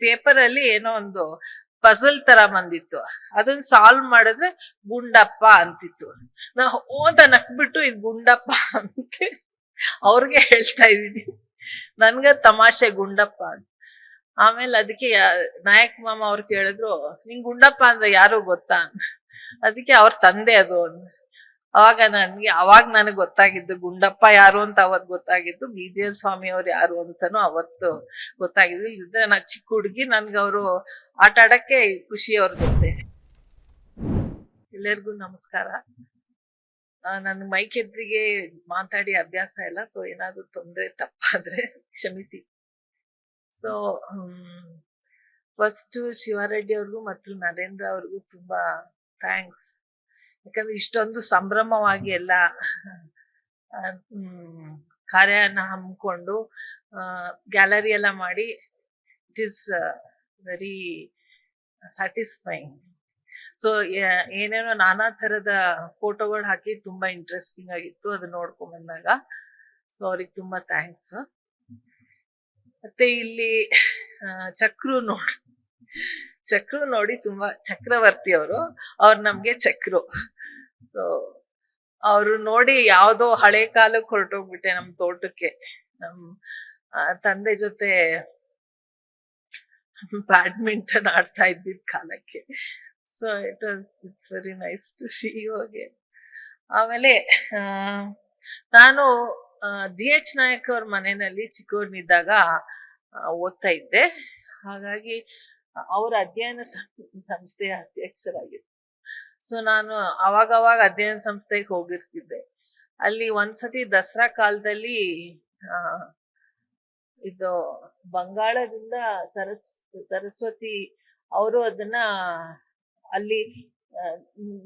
Paper ಅಲ್ಲಿ ಏನೋ ಒಂದು ಪಜಲ್ ತರ ಬಂದಿತ್ತು. ಅದನ್ನ ಸಾಲ್ವ್ ಮಾಡಿದ್ರೆ ಗುಂಡಪ್ಪ ಅಂತಿತ್ತು. ನಾ ಓದ ನಕ್ಬಿಟ್ಟು ಇದು ಗುಂಡಪ್ಪ ಅಂತ ಅವ್ರಿಗೆ ಹೇಳ್ತಾ ಇದೀನಿ ನನ್ಗ ತಮಾಷೆ ಗುಂಡಪ್ಪ ಅಂತ. ಆಮೇಲೆ ಅದಕ್ಕೆ ನಾಯಕ್ ಮಾಮ ಅವ್ರು ಕೇಳಿದ್ರು, ನಿಂಗ್ ಗುಂಡಪ್ಪ ಅಂದ್ರೆ ಯಾರು ಗೊತ್ತಾ? ಅದಕ್ಕೆ ಅವ್ರ ತಂದೆ ಅದು. ಅವಾಗ ನನ್ಗೆ, ಅವಾಗ ನನಗೆ ಗೊತ್ತಾಗಿದ್ದು ಗುಂಡಪ್ಪ ಯಾರು ಅಂತ ಅವತ್ ಗೊತ್ತಾಗಿದ್ದು ಬಿ ಜಿ ಎಲ್ ಸ್ವಾಮಿ ಅವ್ರು ಯಾರು ಅಂತಾನು ಅವತ್ತು ಗೊತ್ತಾಗಿದ್ದು. ಇದ್ರೆ ನಾ ಚಿಕ್ಕ ಹುಡುಗಿ, ನನ್ಗೆ ಅವರು ಆಟ ಆಡಕ್ಕೆ ಖುಷಿ ಅವ್ರ ಜೊತೆ. ಎಲ್ಲರಿಗೂ ನಮಸ್ಕಾರ. ನನ್ ಮೈಕ್ ಎದುರಿಗೆ ಮಾತಾಡಿ ಅಭ್ಯಾಸ ಇಲ್ಲ, ಸೊ ಏನಾದ್ರು ತೊಂದ್ರೆ, ತಪ್ಪಾದ್ರೆ ಕ್ಷಮಿಸಿ. ಸೊ ಫಸ್ಟು ಶಿವಾರೆಡ್ಡಿ ಅವ್ರಿಗೂ ಮತ್ತು ನರೇಂದ್ರ ಅವ್ರಿಗೂ ತುಂಬಾ ಥ್ಯಾಂಕ್ಸ್ ಯಾಕಂದ್ರೆ ಇಷ್ಟೊಂದು ಸಂಭ್ರಮವಾಗಿ ಎಲ್ಲ ಕಾರ್ಯನ ಹಮ್ಮಿಕೊಂಡು ಗ್ಯಾಲರಿ ಎಲ್ಲ ಮಾಡಿ it is very satisfying so ಏನೇನೋ ನಾನಾ ತರದ ಫೋಟೋಗಳು ಹಾಕಿ ತುಂಬಾ ಇಂಟ್ರೆಸ್ಟಿಂಗ್ ಆಗಿತ್ತು ಅದು ನೋಡ್ಕೊಂಡ್ ಬಂದಾಗ. ಸೊ ಅವ್ರಿಗೆ ತುಂಬಾ ಥ್ಯಾಂಕ್ಸ್ ಮತ್ತೆ ಇಲ್ಲಿ ಚಕ್ರು ನೋಡಿ ಚಕ್ರು ನೋಡಿ ತುಂಬಾ ಚಕ್ರವರ್ತಿ ಅವರು. ಅವ್ರು ನಮ್ಗೆ ಚಕ್ರು. ಸೊ ಅವರು ನೋಡಿ ಯಾವ್ದೋ ಹಳೆ ಕಾಲಕ್ಕೆ ಹೊರಟೋಗ್ಬಿಟ್ಟೆ ನಮ್ ತೋಟಕ್ಕೆ. ನಮ್ ತಂದೆ ಜೊತೆ ಬ್ಯಾಡ್ಮಿಂಟನ್ ಆಡ್ತಾ ಇದ್ದಿದ್ ಕಾಲಕ್ಕೆ. So it was it's very nice to see ಹೋಗಿ ಆಮೇಲೆ ನಾನು ಜಿ ಎಚ್ ನಾಯಕ್ ಅವ್ರ ಮನೆಯಲ್ಲಿ ಚಿಕ್ಕವ್ರನ್ನಿದ್ದಾಗ ಓದ್ತಾ ಇದ್ದೆ. ಹಾಗಾಗಿ ಅವ್ರ ಅಧ್ಯಯನ ಸಂಸ್ಥೆಯ ಅಧ್ಯಕ್ಷರಾಗಿದ್ದೆ. ಸೊ ನಾನು ಅವಾಗವಾಗ ಅವಾಗ ಅಧ್ಯಯನ ಸಂಸ್ಥೆಗೆ ಹೋಗಿರ್ತಿದ್ದೆ. ಅಲ್ಲಿ ಒಂದ್ಸತಿ ದಸರಾ ಕಾಲದಲ್ಲಿ ಇದು ಬಂಗಾಳದಿಂದ ಸರಸ್, ಸರಸ್ವತಿ ಅವರು ಅದನ್ನ ಅಲ್ಲಿ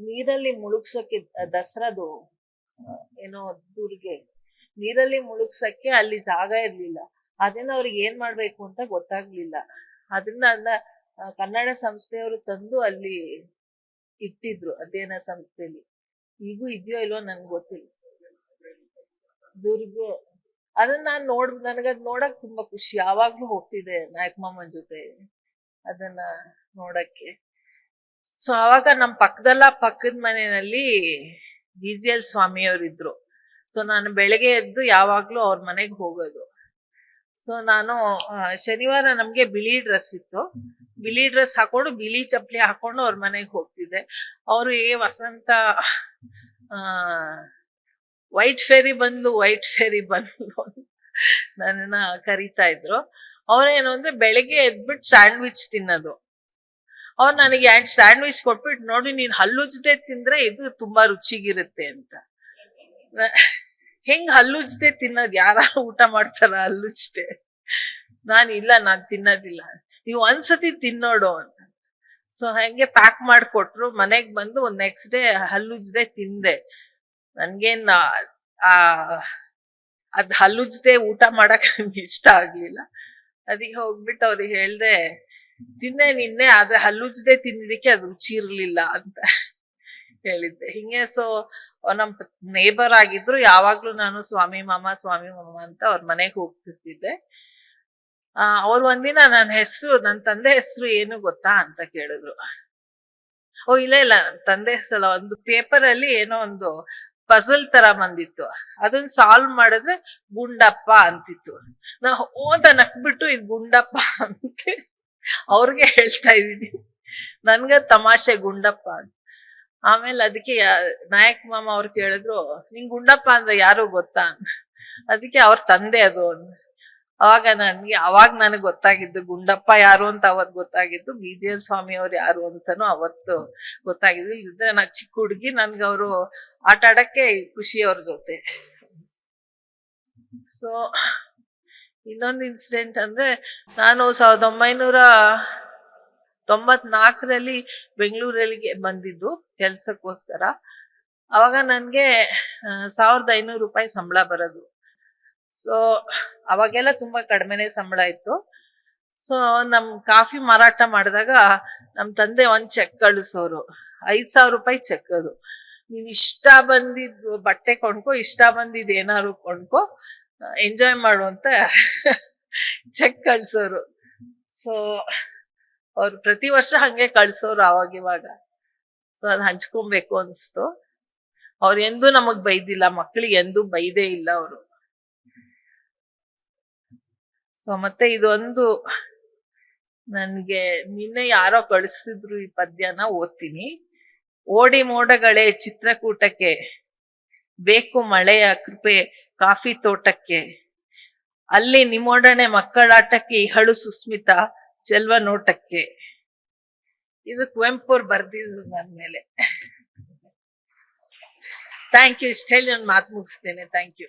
ನೀರಲ್ಲಿ ಮುಳುಗ್ಸಕ್ಕೆ ದಸರಾದು ಏನೋ ದುರ್ಗೆ, ನೀರಲ್ಲಿ ಮುಳುಗ್ಸಕ್ಕೆ ಅಲ್ಲಿ ಜಾಗ ಇರ್ಲಿಲ್ಲ. ಅದನ್ನ ಅವ್ರಿಗೆ ಏನ್ ಮಾಡ್ಬೇಕು ಅಂತ ಗೊತ್ತಾಗ್ಲಿಲ್ಲ. ಅದನ್ನ ಅದನ್ನ ಕನ್ನಡ ಸಂಸ್ಥೆಯವರು ತಂದು ಅಲ್ಲಿ ಇಟ್ಟಿದ್ರು, ಅಧ್ಯಯನ ಸಂಸ್ಥೆಯಲ್ಲಿ. ಈಗೂ ಇದೆಯೋ ಇಲ್ವೋ ನನ್ಗೆ ಗೊತ್ತಿಲ್ಲ. ದುರ್ಗ, ಅದನ್ನ ನಾನ್ ನೋಡ್ ನನಗದ್ ನೋಡಕ್ ತುಂಬಾ ಖುಷಿ. ಯಾವಾಗ್ಲೂ ಹೋಗ್ತಿದೆ ನಾಯಕ್ ಮಾಮನ್ ಜೊತೆ ಅದನ್ನ ನೋಡಕ್ಕೆ. ಸೊ ಅವಾಗ ನಮ್ಮ ಪಕ್ಕದಲ್ಲ ಪಕ್ಕದ ಮನೆಯಲ್ಲಿ ಬಿ ಜಿ ಎಲ್ ಸ್ವಾಮಿ ಅವ್ರು ಇದ್ರು ಸೊ ನಾನು ಬೆಳಗ್ಗೆ ಎದ್ದು ಯಾವಾಗ್ಲೂ ಅವ್ರ ಮನೆಗೆ ಹೋಗೋದು. ಸೊ ನಾನು ಶನಿವಾರ ನಮ್ಗೆ ಬಿಳಿ ಡ್ರೆಸ್ ಇತ್ತು. ಬಿಳಿ ಡ್ರೆಸ್ ಹಾಕೊಂಡು ಬಿಳಿ ಚಪ್ಪಲಿ ಹಾಕೊಂಡು ಅವ್ರ ಮನೆಗೆ ಹೋಗ್ತಿದ್ದೆ. ಅವರು ಏ ವಸಂತ ವೈಟ್ ಫೇರಿ ಬಂದು ವೈಟ್ ಫೇರಿ ಬಂದು ನನ್ನನ್ನ ಕರೀತಾ ಇದ್ರು. ಅವ್ರೇನು ಅಂದ್ರೆ ಬೆಳಗ್ಗೆ ಎದ್ಬಿಟ್ಟು ಸ್ಯಾಂಡ್ವಿಚ್ ತಿನ್ನೋದು. ಅವ್ರು ನನಗೆ ಎರಡು ಸ್ಯಾಂಡ್ವಿಚ್ ಕೊಟ್ಬಿಟ್ಟು ನೋಡಿ ನೀನು ಹಲ್ಲುಜ್ದೆ ತಿಂದ್ರೆ ಇದು ತುಂಬಾ ರುಚಿಗಿರುತ್ತೆ ಅಂತ. ಹೆಂಗ್ ಹಲ್ಲುಜ್ದೆ ತಿನ್ನೋದ್ ಯಾರ ಊಟ ಮಾಡ್ತಾರ ಹಲ್ಲುಜ್ದೆ ನಾನ್ ಇಲ್ಲ, ನಾನ್ ತಿನ್ನೋದಿಲ್ಲ. ನೀವು ಒಂದ್ಸತಿ ತಿನ್ನೋಡು ಅಂತ. ಸೊ ಹಂಗೆ ಪ್ಯಾಕ್ ಮಾಡ್ಕೊಟ್ರು. ಮನೆಗ್ ಬಂದು ನೆಕ್ಸ್ಟ್ ಡೇ ಹಲ್ಲುಜ್ದೆ ತಿಂದೆ. ನನ್ಗೇನ್ ಆ- ಅದ್ ಹಲ್ಲುಜ್ದೆ ಊಟ ಮಾಡಕ್ ನನ್ಗೆ ಇಷ್ಟ ಆಗ್ಲಿಲ್ಲ. ಅದಕ್ಕೆ ಹೋಗ್ಬಿಟ್ಟು ಅವ್ರಿಗೆ ಹೇಳ್ದೆ, ತಿನ್ನೆ ನಿನ್ನೆ, ಆದ್ರೆ ಹಲ್ಲುಜ್ದೆ ತಿನ್ಲಿಕ್ಕೆ ಅದು ರುಚಿ ಇರ್ಲಿಲ್ಲ ಅಂತ. ಹೇಳಿದ್ದೆ ಹಿಂಗೆ ಸೊ ನಮ್ ನೇಬರ್ ಆಗಿದ್ರು, ಯಾವಾಗ್ಲೂ ನಾನು ಸ್ವಾಮಿ ಮಾಮ ಸ್ವಾಮಿ ಮಾಮ ಅಂತ ಅವ್ರ ಮನೆಗೆ ಹೋಗ್ತಿರ್ತಿದ್ದೆ ಆ, ಅವ್ರು ಒಂದಿನ ನನ್ನ ಹೆಸರು ನನ್ನ ತಂದೆ ಹೆಸರು ಏನು ಗೊತ್ತಾ ಅಂತ ಕೇಳಿದ್ರು. ಓ, ಇಲ್ಲ ಇಲ್ಲ ನನ್ನ ತಂದೆ ಹೆಸರು ಒಂದು ಪೇಪರ್ ಅಲ್ಲಿ ಏನೋ ಒಂದು ಪಜಲ್ ತರ ಬಂದಿತ್ತು. ಅದನ್ನ ಸಾಲ್ವ್ ಮಾಡಿದ್ರೆ ಗುಂಡಪ್ಪ ಅಂತಿತ್ತು. ನಾ ಓದ ನಕ್ಬಿಟ್ಟು ಇದು ಗುಂಡಪ್ಪ ಅಂತ ಅವ್ರಿಗೆ ಹೇಳ್ತಾ ಇದೀನಿ ನನ್ಗ ತಮಾಷೆ ಗುಂಡಪ್ಪ ಅಂತ. ಆಮೇಲೆ ಅದಕ್ಕೆ ನಾಯಕ್ ಮಾಮ ಅವ್ರು ಕೇಳಿದ್ರು, ನಿಂಗ್ ಗುಂಡಪ್ಪ ಅಂದ್ರೆ ಯಾರು ಗೊತ್ತಾ? ಅದಕ್ಕೆ ಅವ್ರ ತಂದೆ ಅದು. ಅವಾಗ ನನ್ಗೆ, ಅವಾಗ ನನಗ್ ಗೊತ್ತಾಗಿದ್ದು, ಗುಂಡಪ್ಪ ಯಾರು ಅಂತ ಅವತ್ ಗೊತ್ತಾಗಿದ್ದು ಬಿ ಜಿ ಎಲ್ ಸ್ವಾಮಿ ಅವ್ರು ಯಾರು ಅಂತಾನು ಅವತ್ತು ಗೊತ್ತಾಗಿದ್ದು. ಇದ್ರೆ ನಾ ಚಿಕ್ಕ ಹುಡುಗಿ, ನನ್ಗೆ ಅವರು ಆಟ ಆಡಕ್ಕೆ ಖುಷಿ ಅವ್ರ ಜೊತೆ. ಸೊ ಇನ್ನೊಂದು ಇನ್ಸಿಡೆಂಟ್ ಅಂದ್ರೆ, ನಾನು ಸಾವಿರದ ಒಂಬೈನೂರ ತೊಂಬತ್ನಾಲ್ಕರಲ್ಲಿ ಬೆಂಗಳೂರಲ್ಲಿ ಬಂದಿದ್ದು ಕೆಲಸಕ್ಕೋಸ್ಕರ. ಅವಾಗ ನನಗೆ ಸಾವಿರದ ಐನೂರು ರೂಪಾಯಿ ಸಂಬಳ ಬರೋದು. ಸೊ ಅವಾಗೆಲ್ಲ ತುಂಬಾ ಕಡಿಮೆನೆ ಸಂಬಳ ಇತ್ತು. ಸೊ ನಮ್ ಕಾಫಿ ಮಾರಾಟ ಮಾಡಿದಾಗ ನಮ್ಮ ತಂದೆ ಒಂದ್ ಚೆಕ್ ಕಳಿಸೋರು. ಐದು ಸಾವಿರ ರೂಪಾಯಿ ಚೆಕ್ ಅದು. ನೀವು ಇಷ್ಟ ಬಂದಿದ್ದು ಬಟ್ಟೆ ಕೊಂಡ್ಕೊ, ಇಷ್ಟ ಬಂದಿದ್ ಏನಾದ್ರು ಕೊಂಡ್ಕೊ ಎಂಜಾಯ್ ಮಾಡು ಅಂತ ಚೆಕ್ ಕಳ್ಸೋರು. ಸೊ ಅವ್ರು ಪ್ರತಿ ವರ್ಷ ಹಂಗೆ ಕಳ್ಸೋರು ಅವಾಗ ಇವಾಗ. ಸೊ ಅದ್ ಹಂಚ್ಕೊಬೇಕು ಅನ್ಸ್ತು. ಅವ್ರು ಎಂದೂ ನಮಗ್ ಬೈದಿಲ್ಲ, ಮಕ್ಳಿಗೆ ಎಂದೂ ಬೈದೇ ಇಲ್ಲ ಅವರು. ಸೊ ಮತ್ತೆ ಇದೊಂದು ನನ್ಗೆ ನಿನ್ನೆ ಯಾರೋ ಕಳಿಸಿದ್ರು ಈ ಪದ್ಯನ ಓದ್ತೀನಿ. ಓಡಿ ಮೋಡಗಳೇ ಚಿತ್ರಕೂಟಕ್ಕೆ, ಬೇಕು ಮಳೆಯ ಕೃಪೆ ಕಾಫಿ ತೋಟಕ್ಕೆ. ಅಲ್ಲಿ ನಿಮ್ಮೊಡನೆ ಮಕ್ಕಳಾಟಕ್ಕೆ ಇಹಳು ಸುಸ್ಮಿತ ಚೆಲ್ವ ನೋಟಕ್ಕೆ. ಇದು ಕುವೆಂಪು ಅವ್ರು ಬರ್ದಿದ್ರು ನನ್ ಮೇಲೆ ಥ್ಯಾಂಕ್ ಯು ಇಷ್ಟ ಹೇಳಿ ನಾನು ಮಾತು ಮುಗಿಸ್ತೇನೆ. Thank you